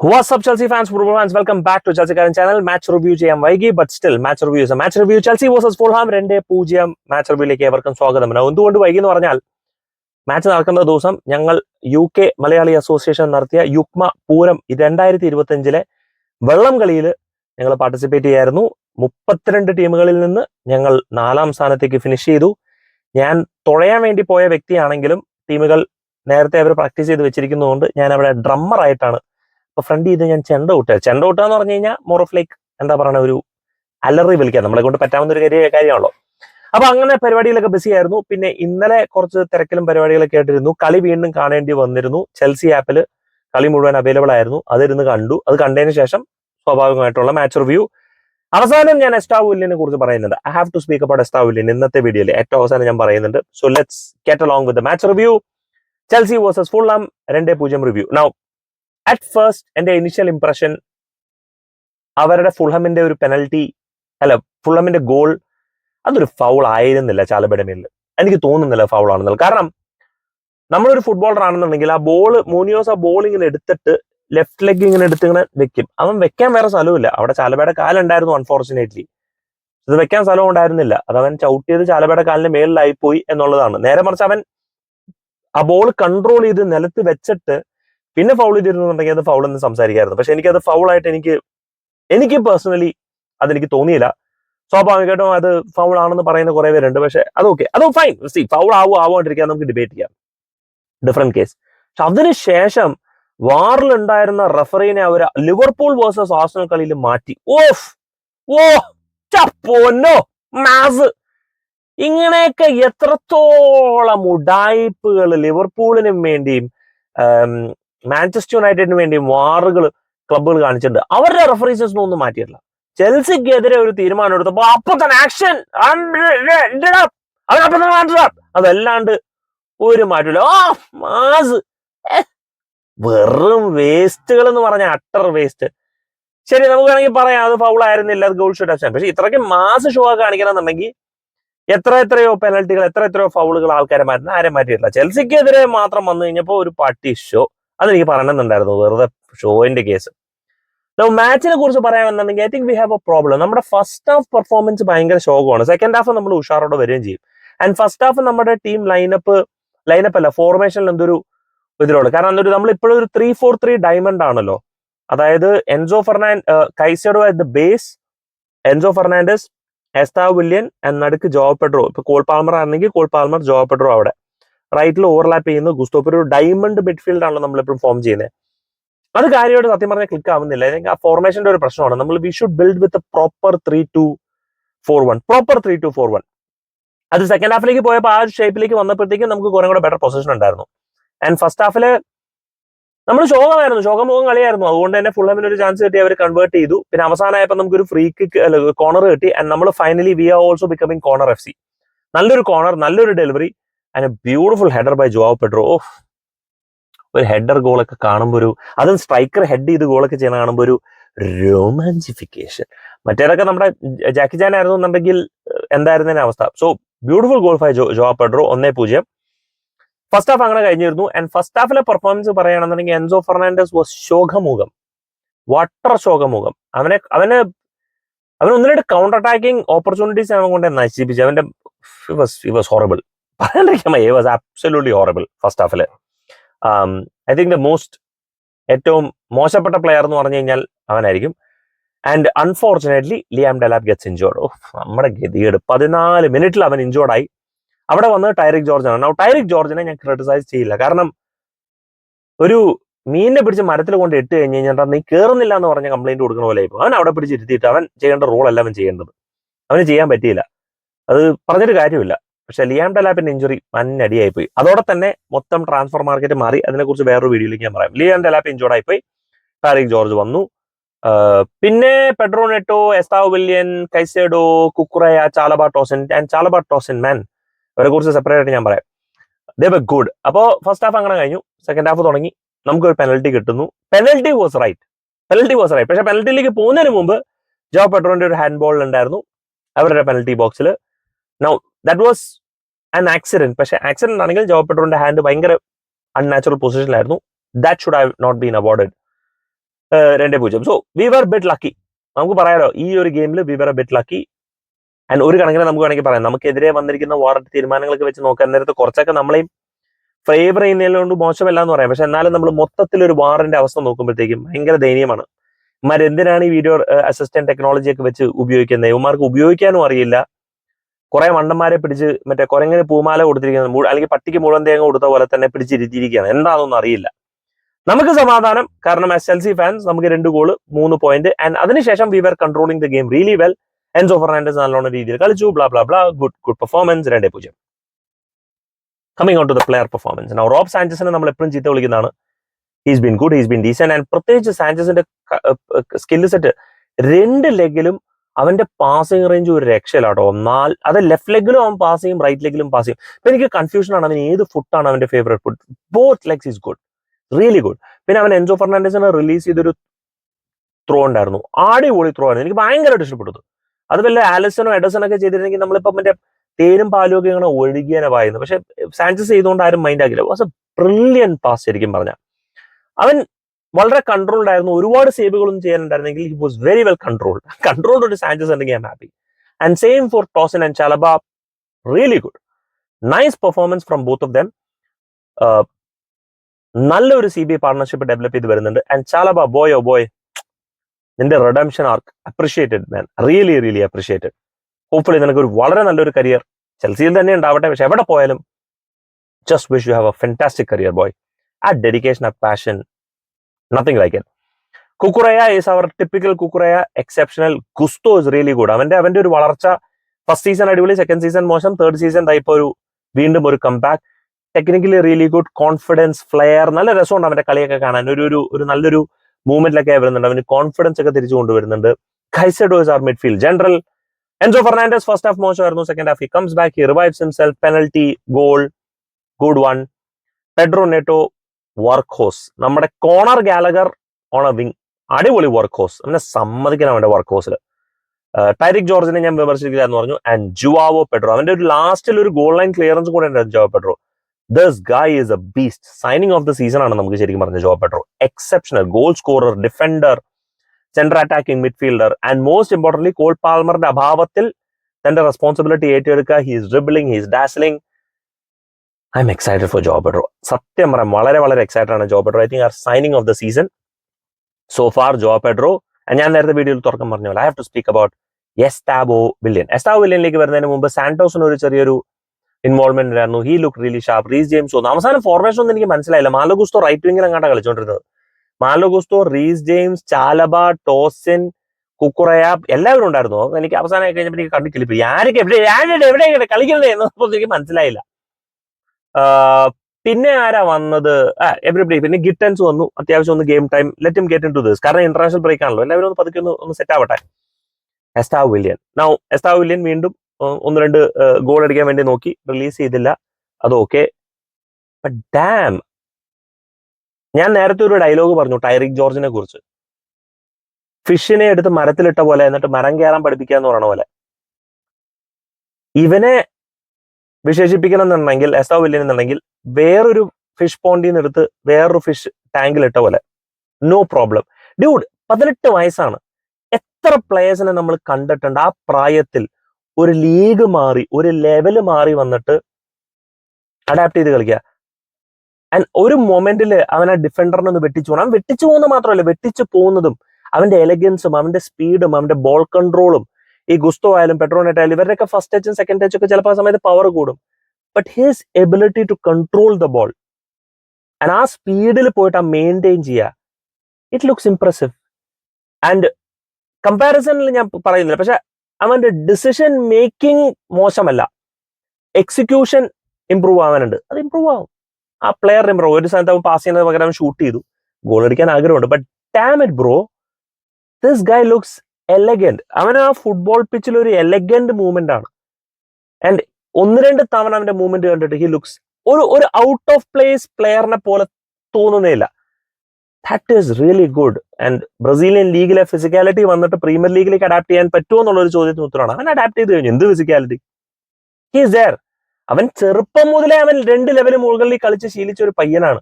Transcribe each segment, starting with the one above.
WhatsApp Chelsea fans football fans welcome back to Charchakkaran channel match review ചെയ്യാൻ വൈകി but still match review match review Chelsea versus Fulham രണ്ട് പൂജ്യം match റിവ്യൂലേക്ക് ഏവർക്കും സ്വാഗതം. എന്തുകൊണ്ട് വൈകി എന്ന് പറഞ്ഞാൽ മാച്ച് നടക്കുന്ന ദിവസം ഞങ്ങൾ യു കെ മലയാളി അസോസിയേഷൻ നടത്തിയ യുക്മ പൂരം രണ്ടായിരത്തി ഇരുപത്തി അഞ്ചിലെ വെള്ളം കളിയിൽ ഞങ്ങൾ പാർട്ടിസിപ്പേറ്റ് ചെയ്യായിരുന്നു. മുപ്പത്തിരണ്ട് ടീമുകളിൽ നിന്ന് ഞങ്ങൾ നാലാം സ്ഥാനത്തേക്ക് ഫിനിഷ് ചെയ്തു. ഞാൻ തുഴയാൻ വേണ്ടി പോയ വ്യക്തിയാണെങ്കിലും ടീമുകൾ നേരത്തെ അവർ പ്രാക്ടീസ് ചെയ്ത് വെച്ചിരിക്കുന്നതുകൊണ്ട് ഞാൻ അവിടെ ഡ്രമ്മർ ആയിട്ടാണ് അപ്പൊ ഫ്രണ്ട് ചെയ്ത് ഞാൻ ചെണ്ട വിട്ടുക ചെണ്ട വിട്ടുക എന്ന് പറഞ്ഞു കഴിഞ്ഞാൽ മോർ ഓഫ് ലൈക്ക് എന്താ പറയുക ഒരു അലറി വിളിക്കുക. നമ്മളെ കൊണ്ട് പറ്റാവുന്ന ഒരു കാര്യ കാര്യമാണല്ലോ. അപ്പൊ അങ്ങനെ പരിപാടികളൊക്കെ ബിസി ആയിരുന്നു. പിന്നെ ഇന്നലെ കുറച്ച് തിരക്കിലും പരിപാടികളൊക്കെ ആയിട്ടിരുന്നു. കളി വീണ്ടും കാണേണ്ടി വന്നിരുന്നു. ചെൽസി ആപ്പിൽ കളി മുഴുവൻ അവൈലബിൾ ആയിരുന്നു. അതിരുന്ന് കണ്ടു. അത് കണ്ടതിന് ശേഷം സ്വാഭാവികമായിട്ടുള്ള മാച്ച് റിവ്യൂ അവസാനം ഞാൻ എസ്റ്റാവുല്ലിനെ കുറിച്ച് പറയുന്നുണ്ട്. I have to speak about Estevao ഇന്നത്തെ വീഡിയോയിൽ ഏറ്റവും അവസാനം ഞാൻ പറയുന്നുണ്ട്. So let's get along with match review Chelsea versus Fulham രണ്ടേ പൂജ്യം റിവ്യൂ നൗ അറ്റ് ഫസ്റ്റ് എന്റെ ഇനിഷ്യൽ ഇംപ്രഷൻ അവരുടെ ഫുൾഹമിന്റെ ഒരു പെനൽറ്റി അല്ല ഫുൾഹമിന്റെ ഗോൾ അതൊരു ഫൗൾ ആയിരുന്നില്ല ചാലബയുടെ മേലിൽ എനിക്ക് തോന്നുന്നില്ല ഫൗൾ ആണെന്നുള്ളത് കാരണം നമ്മളൊരു ഫുട്ബോളർ ആണെന്നുണ്ടെങ്കിൽ ആ ബോൾ മൂനിയോസ് ആ ബോൾ ഇങ്ങനെ എടുത്തിട്ട് ലെഫ്റ്റ് ലെഗ് ഇങ്ങനെ എടുത്ത് ഇങ്ങനെ വെക്കും. അവൻ വെക്കാൻ വേറെ സ്ഥലമില്ല അവിടെ ചാലബയുടെ കാലുണ്ടായിരുന്നു അൺഫോർച്ചുനേറ്റ്ലി ഇത് വെക്കാൻ സ്ഥലം ഉണ്ടായിരുന്നില്ല. അത് അവൻ ചവിട്ടിയത് ചാലബയുടെ കാലിന് മേളിലായി പോയി എന്നുള്ളതാണ്. നേരെ മറിച്ച് അവൻ ആ ബോൾ കൺട്രോൾ ചെയ്ത് നിലത്ത് വെച്ചിട്ട് പിന്നെ ഫൗൾ ചെയ്തിരുന്നുണ്ടെങ്കിൽ അത് ഫൗൾ എന്ന് സംസാരിക്കായിരുന്നു. പക്ഷെ എനിക്കത് ഫൗൾ ആയിട്ട് എനിക്ക് എനിക്ക് പേഴ്സണലി അതെനിക്ക് തോന്നിയില്ല. സ്വാഭാവികമായിട്ടും അത് ഫൗൾ ആണെന്ന് പറയുന്ന കുറെ പേരുണ്ട്. പക്ഷെ അത് ഓക്കെ അത് ഫൈൻ സി ഫൗൾ ആവോ ആവാണ്ടിരിക്കാൻ നമുക്ക് ഡിബേറ്റ് ചെയ്യാം. ഡിഫറെന്റ് കേസ് പക്ഷെ അതിനുശേഷം വാറിൽ ഉണ്ടായിരുന്ന റഫറീനെ അവർ ലിവർപൂൾ വേഴ്സസ് ആസ്റ്റൽ കളിയിൽ മാറ്റി. ഓഫ് ഓ ചപ്പോന്നോ മാസ്! ഇങ്ങനെയൊക്കെ എത്രത്തോളം ഉഡായിപ്പുകൾ ലിവർപൂളിനും വേണ്ടിയും മാഞ്ചസ്റ്റർ യുണൈറ്റഡിന് വേണ്ടി വാറുകൾ ക്ലബ്ബുകൾ കാണിച്ചിട്ടുണ്ട്. അവരുടെ റെഫറീസസിനും ഒന്നും മാറ്റിയില്ല ചെൽസിക്കെതിരെ ഒരു തീരുമാനം എടുത്തപ്പോ അപ്പൊ തന്നെ ആക്ഷൻ അതല്ലാണ്ട് ഒരു മാറ്റില്ല വെറും വേസ്റ്റുകൾ എന്ന് പറഞ്ഞ അട്ടർ വേസ്റ്റ് ശരി നമുക്ക് വേണമെങ്കിൽ പറയാം അത് ഫൗൾ ആയിരുന്നില്ല അത് ഗോൾ ഷൂട്ട് അച്ഛൻ പക്ഷെ ഇത്രയ്ക്ക് മാസ് ഷോ കാണിക്കണം എന്നുണ്ടെങ്കിൽ എത്ര എത്രയോ പെനൽറ്റികൾ എത്ര എത്രയോ ഫൗളുകൾ ആൾക്കാരെ മാറ്റുന്ന ആരെ മാറ്റിയിട്ടില്ല. ചെൽസിക്കെതിരെ മാത്രം വന്നു കഴിഞ്ഞപ്പോൾ ഒരു പട്ടി ഷോ അതെനിക്ക് പറയണമെന്നുണ്ടായിരുന്നു വെറുതെ ഷോയിന്റെ കേസ് മാച്ചിനെ കുറിച്ച് പറയാമെന്നുണ്ടെങ്കിൽ I think we have a problem നമ്മുടെ ഫസ്റ്റ് ഹാഫ് പെർഫോമൻസ് ഭയങ്കര ശോകമാണ്. സെക്കൻഡ് ഹാഫ് നമ്മൾ ഉഷാറോടെ വരികയും ചെയ്യും. ആൻഡ് ഫസ്റ്റ് ഹാഫ് നമ്മുടെ ടീം ലൈനപ്പ് ലൈനപ്പ് അല്ല ഫോർമേഷനിൽ എന്തൊരു ഇതിലുള്ളൂ കാരണം എന്തൊരു നമ്മൾ ഇപ്പോഴും ഒരു ത്രീ ഫോർ ത്രീ ഡയമണ്ട് ആണല്ലോ. അതായത് Enzo Fernandez Caicedo at the base Enzo Fernandez Estevao Willian എന്നടുക്ക് നടുക്ക് ജോ പെഡ്രോ. ഇപ്പൊ കോൾ പാൽമർ ആണെങ്കിൽ കോൾ പാൽമർ ജോ പെഡ്രോ അവിടെ. റൈറ്റിൽ ഓവർലാപ്പ് ചെയ്യുന്നു. ഗുസ്തോപ്പ് ഒരു ഡയമണ്ട് മിഡ്ഫീൽഡ് ആണല്ലോ നമ്മളിപ്പോൾ ഫോം ചെയ്യുന്നത് അത് കാര്യമായിട്ട് സത്യം പറഞ്ഞാൽ ക്ലിക്ക് ആവുന്നില്ല. എനിക്ക് ആ ഫോർമേഷന്റെ ഒരു പ്രശ്നമാണ്. നമ്മൾ we should build with proper three two four one proper three two four one അത് സെക്കൻഡ് ഹാഫിലേക്ക് പോയപ്പോൾ ആ ഷേപ്പിലേക്ക് വന്നപ്പോഴത്തേക്കും നമുക്ക് കുറേ കൂടെ ബെറ്റർ പൊസിഷൻ ഉണ്ടായിരുന്നു. ആൻഡ് ഫസ്റ്റ് ഹാഫിൽ നമ്മൾ ശോകമായിരുന്നു. ശോകമുഖം കളിയായിരുന്നു. അതുകൊണ്ട് തന്നെ ഫുൾ ഹമിന് ഒരു ചാൻസ് കിട്ടി അവർ കൺവേർട്ട് ചെയ്തു. പിന്നെ അവസാനമായപ്പോൾ നമുക്കൊരു ഫ്രീ കിക്ക് കോർണർ കിട്ടി. ആൻഡ് നമ്മൾ finally we are also becoming corner F C നല്ലൊരു കോർണർ നല്ലൊരു delivery and a beautiful header by Joao Pedro of ഒരു ഹെഡർ ഗോളൊക്കെ കാണുമ്പോൾ ഒരു അതും സ്ട്രൈക്കർ ഹെഡ് ചെയ്ത് ഗോളൊക്കെ ചെയ്യുന്ന കാണുമ്പോൾ ഒരു റൊമാൻസിഫിക്കേഷൻ മറ്റേതൊക്കെ നമ്മുടെ ജാക്കി ജാൻ ആയിരുന്നു എന്നുണ്ടെങ്കിൽ എന്തായിരുന്നതിന് അവസ്ഥ. So beautiful goal by Joao Joao Pedro ഒന്നേ പൂജ്യം. ഫസ്റ്റ് ഹാഫ് അങ്ങനെ കഴിഞ്ഞിരുന്നു. ആൻഡ് ഫസ്റ്റ് ഹാഫിലെ പെർഫോമൻസ് പറയുകയാണെന്നുണ്ടെങ്കിൽ എൻസോ ഫെർണാൻഡസ് വാസ് ശോകമുഖം. വട്ടർ ശോകമുഖം. അവനെ അവന് അവൻ കൗണ്ടർ അറ്റാക്കിംഗ് ഓപ്പർച്യൂണിറ്റീസ് അവൻ കൊണ്ട് നശിപ്പിച്ചു. അവന്റെ വാസ് ഹോറബിൾ പറയാണ്ടിരിക്കാൻ വാസ് ആബ്സല്യൂട്ട്ലി ഹോറബിൾ ഫസ്റ്റ് ഹാഫിൽ ഐ തിങ്ക് ദ മോസ്റ്റ് ഏറ്റവും മോശപ്പെട്ട പ്ലെയർ എന്ന് പറഞ്ഞു കഴിഞ്ഞാൽ അവനായിരിക്കും. And unfortunately Liam Delap gets injured oh നമ്മുടെ ഗതികേട്. പതിനാല് മിനിറ്റിൽ അവൻ ഇഞ്ചോർഡായി അവിടെ വന്നത് ടൈറിക് ജോർജാണ് നൗ ടൈറിക് ജോർജിനെ ഞാൻ ക്രിട്ടിസൈസ് ചെയ്യില്ല. കാരണം ഒരു മീനിനെ പിടിച്ച് മരത്തിൽ കൊണ്ട് ഇട്ട് കഴിഞ്ഞ് കഴിഞ്ഞാൽ നീ കയറുന്നില്ല എന്ന് പറഞ്ഞ കംപ്ലൈന്റ് കൊടുക്കുന്ന പോലെ ആയിപ്പോ അവൻ അവിടെ പിടിച്ച് ഇരുത്തിയിട്ട് അവൻ ചെയ്യേണ്ട റോൾ അല്ല അവൻ ചെയ്യേണ്ടത്. അവന് ചെയ്യാൻ പറ്റിയില്ല. അത് പറഞ്ഞിട്ട് കാര്യമില്ല. പക്ഷെ ലിയാം ഡലാപ്പിന്റെ ഇഞ്ചുറി മഞ്ഞടിയായി പോയി അതോടെ തന്നെ മൊത്തം ട്രാൻസ്ഫർ മാർക്കറ്റ് മാറി. അതിനെക്കുറിച്ച് വേറൊരു വീഡിയോയിലേക്ക് ഞാൻ പറയാം. ലിയാം ഡലാപ്പ് ഇഞ്ചോർഡ് പോയി ടാരിക് ജോർജ് വന്നു. പിന്നെ Pedro Neto Estevao Willian Caicedo Cucurella Chalobah Tosin and Chalobah Tosin man അവരെ കുറിച്ച് സെപ്പറേറ്റ് ആയിട്ട് ഞാൻ പറയാം. ദേ ബെ ഗുഡ് അപ്പോൾ ഫസ്റ്റ് ഹാഫ് അങ്ങനെ കഴിഞ്ഞു. സെക്കൻഡ് ഹാഫ് തുടങ്ങി. നമുക്ക് ഒരു പെനൽറ്റി കിട്ടുന്നു. Penalty was right penalty was right പക്ഷെ പെനൽറ്റിയിലേക്ക് പോകുന്നതിന് മുമ്പ് ജോ പെട്രോന്റെ ഒരു ഹാൻഡ് ബോൾ ഉണ്ടായിരുന്നു. അവരുടെ penalty box now that was an accident പക്ഷെ ആക്സിഡന്റ് ആണെങ്കിൽ ജോബ് പെട്രോളിന്റെ ഹാൻഡ് ഭയങ്കര unnatural പൊസിഷനിലായിരുന്നു that should have not been awarded രണ്ടേ പൂജ്യം. So we were bit lucky നമുക്ക് പറയാലോ ഈ ഒരു ഗെയിമിൽ we were bit lucky and ഒരു കണക്കിന് നമുക്ക് വേണമെങ്കിൽ പറയാം. നമുക്കെതിരെ വന്നിരിക്കുന്ന വാറന്റ് തീരുമാനങ്ങളൊക്കെ വെച്ച് നോക്കാൻ നേരത്ത് കുറച്ചൊക്കെ നമ്മളെയും ഫേവർ ചെയ്യുന്നതിലുകൊണ്ട് മോശമല്ല എന്ന് പറയാം. പക്ഷെ എന്നാലും നമ്മൾ മൊത്തത്തിൽ ഒരു വാറിന്റെ അവസ്ഥ നോക്കുമ്പോഴത്തേക്കും ഭയങ്കര ദയനീയമാണ്. ഇമാർ എന്തിനാണ് ഈ വീഡിയോ അസിസ്റ്റന്റ് ടെക്നോളജി ഒക്കെ വെച്ച് ഉപയോഗിക്കുന്നത്? ഇവന്മാർക്ക് ഉപയോഗിക്കാനും അറിയില്ല. കുറെ മണ്ടന്മാരെ പിടിച്ച് മറ്റേ കുരങ്ങിന് പൂമാല കൊടുത്തിരിക്കുന്നത് അല്ലെങ്കിൽ പട്ടിക്ക് മുഴുവൻ തേങ്ങ കൊടുത്ത പോലെ തന്നെ പിടിച്ചിരുത്തിയിരിക്കുകയാണ്. എന്താണെന്നൊന്നും അറിയില്ല. നമുക്ക് സമാധാനം. കാരണം എസ് എൽ സി ഫാൻസ് നമുക്ക് രണ്ട് ഗോൾ മൂന്ന് പോയിന്റ് ആൻഡ് അതിനുശേഷം we were controlling the game really well Enzo Fernandez നല്ലോണം രീതിയിൽ കളിച്ചു. Blah blah blah good good performance രണ്ടേ പൂജ്യം. Coming out to the player performance now Rob സാഞ്ചസിനെ നമ്മൾ എപ്പോഴും ചീത്ത വിളിക്കുന്നതാണ്. He's been good he's been decent and പ്രത്യേകിച്ച് സാഞ്ചസിന്റെ സ്കില്ല് സെറ്റ് രണ്ട് ലെഗിലും അവന്റെ പാസിംഗ് റേഞ്ച് ഒരു രക്ഷയിലാട്ടോ. എന്നാൽ അത് ലെഫ്റ്റ് ലെഗിലും അവൻ പാസ് ചെയ്യും റൈറ്റ് ലെഗിലും പാസ് ചെയ്യും. അപ്പൊ എനിക്ക് കൺഫ്യൂഷൻ ആണ് അവൻ ഏത് ഫുട്ടാണ് അവന്റെ favourite foot both legs is good really good പിന്നെ അവൻ എൻസോ ഫെർണാൻഡസിനെ റിലീസ് ചെയ്തൊരു ത്രോ ഉണ്ടായിരുന്നു. അടിപൊളി ത്രോ ആയിരുന്നു. എനിക്ക് ഭയങ്കരമായിട്ട് ഇഷ്ടപ്പെട്ടു അത് വല്ല ആലസനോ എഡസനോ ഒക്കെ ചെയ്തിരുന്നെങ്കിൽ നമ്മളിപ്പോ മറ്റേ തേനും പാലും ഒക്കെ ഇങ്ങനെ ഒഴുകിയനെ വായിരുന്നു പക്ഷെ സാഞ്ചസ് ചെയ്തുകൊണ്ട് ആരും മൈൻഡ് ആക്കില്ല വാസ് എ ബ്രില്യൻ പാസ് ശരിക്കും പറഞ്ഞ അവൻ വളരെ കൺട്രോൾഡ് ആയിരുന്നു. ഒരുപാട് സേവുകളൊന്നും ചെയ്യാനുണ്ടായിരുന്നെങ്കിൽ he was very well controlled controlled ഒരു സാഞ്ചസ് ഉണ്ടെങ്കിൽ I happy and same for Tosin and Chalobah really good nice performance from both of them നല്ലൊരു C B I partnership develop ചെയ്ത് വരുന്നുണ്ട്. And Chalobah boy oh boy നിന്റെ redemption arc appreciated man really really appreciated hopefully നിനക്ക് ഒരു വളരെ നല്ലൊരു career ചെൽസിയിൽ തന്നെ ഉണ്ടാവട്ടെ. പക്ഷെ എവിടെ പോയാലും just wish you have a fantastic career boy ആ ഡെഡിക്കേഷൻ ആ passion nothing like it Cucurella is our typical Cucurella exceptional Gusto is really good അവന്റെ അവന്റെ ഒരു വളർച്ച ഫസ്റ്റ് സീസൺ അടിപൊളി സെക്കൻഡ് സീസൺ മോശം തേർഡ് സീസൺ ടൈപ്പ് ഒരു വീണ്ടും ഒരു comeback technically really good confidence flair നല്ല രസമുണ്ട് അവന്റെ കളിയൊക്കെ കാണാൻ. ഒരു ഒരു ഒരു നല്ലൊരു മൂവ്മെന്റിലൊക്കെ വരുന്നുണ്ട്. അവന് കോൺഫിഡൻസ് ഒക്കെ തിരിച്ചു കൊണ്ടുവരുന്നുണ്ട്. Caicedo is our midfield general Enzo Fernandez first half മോശമായിരുന്നു. Second half he comes back he revives himself penalty goal good one Pedro Neto work horse നമ്മുടെ Conor Gallagher on a wing അടിപൊളി work ഹോസ് എന്നെ സമ്മതിക്കണം അവന്റെ work ഹോസിൽ ടൈറിക് ജോർജിനെ ഞാൻ വിമർശിക്കില്ല എന്ന് പറഞ്ഞു. ആൻഡ് ജുവാവോ പെട്രോ അവന്റെ ഒരു ലാസ്റ്റിൽ ഒരു ഗോൾ ലൈൻ ക്ലിയറൻസ് കൂടെ ഉണ്ട് Joao Pedro this guy is a beast signing of the season ആണ് നമുക്ക് ശരിക്കും പറഞ്ഞ Joao Pedro exceptional goal scorer defender central attacking midfielder and most importantly Cole പാൽമറിന്റെ അഭാവത്തിൽ തന്റെ റെസ്പോൺസിബിലിറ്റി ഏറ്റെടുക്കുക. He's dribbling he's dazzling I'm excited for Joao Pedro സത്യം പറയാം വളരെ വളരെ എക്സൈറ്റഡ് ആണ് Joao Pedro I think our signing of the season so far Joao Pedro ഞാൻ നേരത്തെ വീഡിയോയിൽ തുറക്കം പറഞ്ഞു I have to speak about Estevao Willian Estevao വില്യനിലേക്ക് വരുന്നതിന് മുമ്പ് സാന്റോസിന് ഒരു ചെറിയൊരു ഇൻവോൾവ്മെന്റ് ഉണ്ടായിരുന്നു. He look really sharp Reece James ഒന്നും അവസാനം ഫോർമേഷൻ ഒന്നും എനിക്ക് മനസ്സിലായില്ല. മാലോഗുസ്തോ റൈറ്റ് വിംഗിൽ അങ്ങാണ്ടാണ് കളിച്ചോണ്ടിരുന്നത്. Malo Gusto Reece James Chalobah Tosin Cucurella എല്ലാവരും ഉണ്ടായിരുന്നു. എനിക്ക് അവസാനം കഴിഞ്ഞപ്പോൾ എനിക്ക് കണ്ടു കിളിപ്പി ആരൊക്കെ എവിടെ എവിടെ കളിക്കുന്നത് എന്നപ്പോൾ എനിക്ക് മനസ്സിലായില്ല. പിന്നെ ആരാ വന്നത്? ആ എവറിബഡി പിന്നെ ഗിറ്റൻസ് വന്നു. അത്യാവശ്യം ഒന്ന് game time let em get in to this കാരണം ഇന്റർനാഷണൽ ബ്രേക്ക് ആണല്ലോ. എല്ലാവരും ഒന്ന് പതുക്കെ ഒന്ന് ഒന്ന് സെറ്റ് ആവട്ടെ. Estevao Willian now Estevao Willian വീണ്ടും ഒന്ന് രണ്ട് ഗോൾ അടിക്കാൻ വേണ്ടി നോക്കി. റിലീസ് ചെയ്തില്ല. അത് ഓക്കെ ഡാം ഞാൻ നേരത്തെ ഒരു ഡയലോഗ് പറഞ്ഞു ടൈറിക് ജോർജിനെ കുറിച്ച്. ഫിഷിനെ എടുത്ത് മരത്തിലിട്ട പോലെ എന്നിട്ട് മരം കയറാൻ പഠിപ്പിക്കുക എന്ന് പറയണ പോലെ. ഇവനെ വിശേഷിപ്പിക്കണം എന്നുണ്ടെങ്കിൽ എസ്താവ് വില്യൻ എന്നുണ്ടെങ്കിൽ വേറൊരു ഫിഷ് പോണ്ടിൽ നിന്ന് എടുത്ത് വേറൊരു ഫിഷ് ടാങ്കിൽ ഇട്ട പോലെ. നോ പ്രോബ്ലം ഡ്യൂഡ് പതിനെട്ട് വയസ്സാണ്. എത്ര പ്ലേയേഴ്സിനെ നമ്മൾ കണ്ടിട്ടുണ്ട്? ആ പ്രായത്തിൽ ഒരു ലീഗ് മാറി ഒരു ലെവൽ മാറി വന്നിട്ട് അഡാപ്റ്റ് ചെയ്ത് കളിക്കുക. ആൻഡ് ഒരു മൊമെന്റിൽ അവനെ ആ ഡിഫൻഡറിനെ ഒന്ന് വെട്ടിച്ചു പോകണം. അവൻ വെട്ടിച്ചു പോകുന്നത് മാത്രമല്ല വെട്ടിച്ചു പോകുന്നതും അവന്റെ എലഗൻസും അവന്റെ സ്പീഡും അവന്റെ ബോൾ കൺട്രോളും ഈ ഗുസ്തോ ആയാലും പെട്രോണേറ്റ് ആയാലും ഇവരുടെയൊക്കെ ഫസ്റ്റ് ടച്ചും സെക്കൻഡ് ടച്ചും ഒക്കെ ചിലപ്പോൾ ആ സമയത്ത് പവർ കൂടും. But his ability to control the ball and ആ സ്പീഡിൽ പോയിട്ട് ആ മെയിന്റെയിൻ ചെയ്യുക ഇറ്റ് ലുക്സ് ഇംപ്രസീവ് ആൻഡ് കമ്പാരിസണിൽ ഞാൻ പറയുന്നില്ല. പക്ഷെ അവന്റെ ഡിസിഷൻ മേക്കിംഗ് മോശമല്ല. എക്സിക്യൂഷൻ ഇമ്പ്രൂവ് ആവാനുണ്ട്. അത് ഇമ്പ്രൂവ് ആവും. ആ പ്ലെയർ ഇമ്പ്രൂവ് ഒരു സ്ഥലത്ത് അവൻ പാസ് ചെയ്യുന്നത് പകരം ഷൂട്ട് ചെയ്തു. ഗോൾ അടിക്കാൻ ആഗ്രഹമുണ്ട്. But damn it bro this guy looks elegant അവൻ ആ ഫുട്ബോൾ പിച്ചിൽ ഒരു എലഗന്റ് മൂവ്മെന്റ് ആണ്. ആൻഡ് ഒന്ന് രണ്ട് തവണ അവന്റെ മൂവ്മെന്റ് കണ്ടിട്ട് ഹി ലുക്സ് ഒരു ഒരു ഔട്ട് ഓഫ് പ്ലേസ് പ്ലെയറിനെ പോലെ തോന്നുന്നില്ല that is really good and Brazilian ലീഗിലെ ഫിസിക്കാലിറ്റി വന്നിട്ട് പ്രീമിയർ ലീഗിലേക്ക് അഡാപ്റ്റ് ചെയ്യാൻ പറ്റുമോ എന്നുള്ള ഒരു ചോദ്യത്തിന് ഉത്തരമാണ്. അവൻ അഡാപ്റ്റ് ചെയ്ത് കഴിഞ്ഞു. എന്ത് ഫിസിക്കാലിറ്റി ഹിസ് ദയർ അവൻ ചെറുപ്പം മുതലേ അവൻ രണ്ട് ലെവൽ മുകളിൽ കളിച്ച് ശീലിച്ച ഒരു പയ്യനാണ്.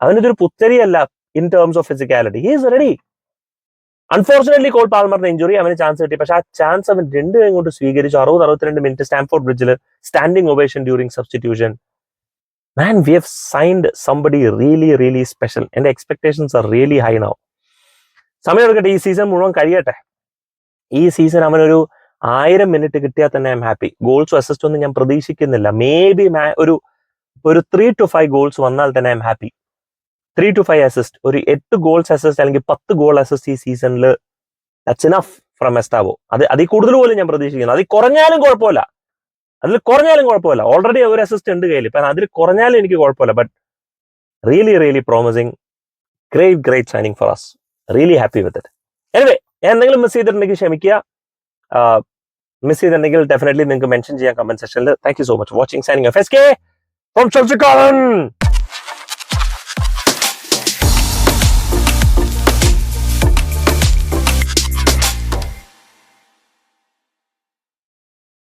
അവനിതൊരു പുത്തരിയല്ല in terms of physicality he's ready unfortunately Cole പാൽമറിന്റെ injury അവന് ചാൻസ് കിട്ടി. പക്ഷെ ആ ചാൻസ് അവൻ രണ്ട് കൈ കൊണ്ട് സ്വീകരിച്ചു. അറുപത് അറുപത്തിരണ്ട് minute Stamford ബ്രിഡ്ജിൽ standing ovation during substitution man we have signed somebody really really special എന്റെ expectations are really high now സമയം എടുക്കട്ടെ ഈ സീസൺ മുഴുവൻ കഴിയട്ടെ. ഈ സീസൺ അവനൊരു ആയിരം മിനിറ്റ് കിട്ടിയാൽ തന്നെ ഐ എം ഹാപ്പി ഗോൾസും അസിസ്റ്റ് ഒന്നും ഞാൻ പ്രതീക്ഷിക്കുന്നില്ല. മേ ബി ഒരു ഒരു ത്രീ ടു ഫൈവ് ഗോൾസ് വന്നാൽ തന്നെ I'm happy three to five assist ഒരു എട്ട് ഗോൾസ് അസിസ്റ്റ് അല്ലെങ്കിൽ പത്ത് ഗോൾ അസിസ്റ്റ് ഈ സീസണിൽ ദാറ്റ്സ് ഇനഫ് ഫ്രം എസ്റ്റാവോ അത് അതിൽ കൂടുതൽ പോലും ഞാൻ പ്രതീക്ഷിക്കുന്നു. അതിൽ കുറഞ്ഞാലും കുഴപ്പമില്ല. അതിൽ കുറഞ്ഞാലും കുഴപ്പമില്ല. ഓൾറെഡി ഒരു അസിസ്റ്റ് ഉണ്ട് കയ്യിൽ ഇപ്പം അതിൽ കുറഞ്ഞാലും എനിക്ക് കുഴപ്പമില്ല. But really really promising great great signing for us really happy with it anyway ഞാൻ എന്തെങ്കിലും മിസ് ചെയ്തിട്ടുണ്ടെങ്കിൽ ക്ഷമിക്കുക. മിസ് ചെയ്തിട്ടുണ്ടെങ്കിൽ ഡെഫിനറ്റ്ലി നിങ്ങൾക്ക് മെൻഷൻ ചെയ്യാം കമന്റ് സെക്ഷനിൽ thank you so much watching signing F S K from